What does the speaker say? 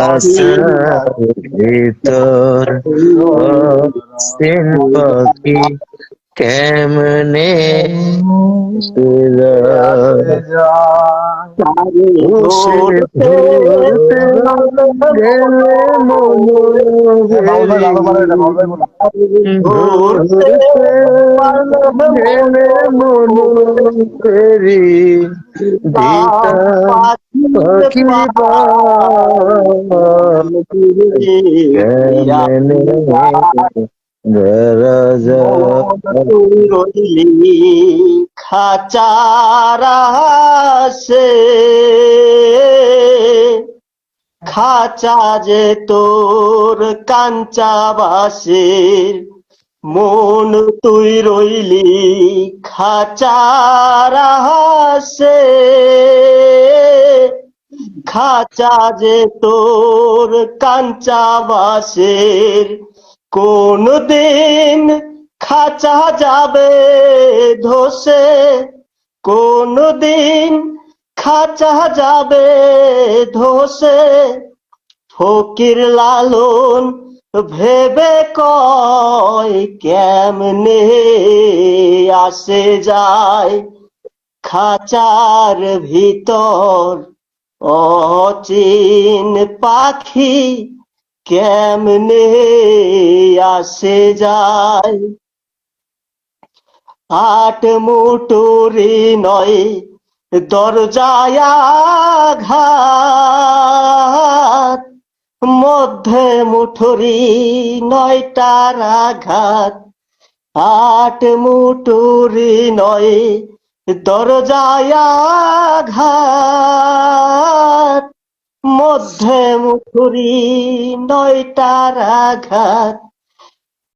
অসীম পাখি কেমনে গেলে মনোরি দিতা খাচারা খাচা যে তোর কাঞ্চা বাসের মন তুই রইলি খাচারা সে খাচা যে তোর কাঞ্চা বাসের কোন দিন খাঁচা যাবে ধসে কোন দিন খাঁচা যাবে ধসে। ফকির লালন ভেবে কয়, কেমনে আসে যায় খাঁচার ভিতর? অচিন পাখি কেমনে আসে যায়? আট মুটুরি নয় দরজায় ঘাত মধ্যে মুঠুরি নয়টার আঘাত। আট মুটুরি নয় দরজায় ঘাত মধ্যে মুখুরি নয়টার আঘাত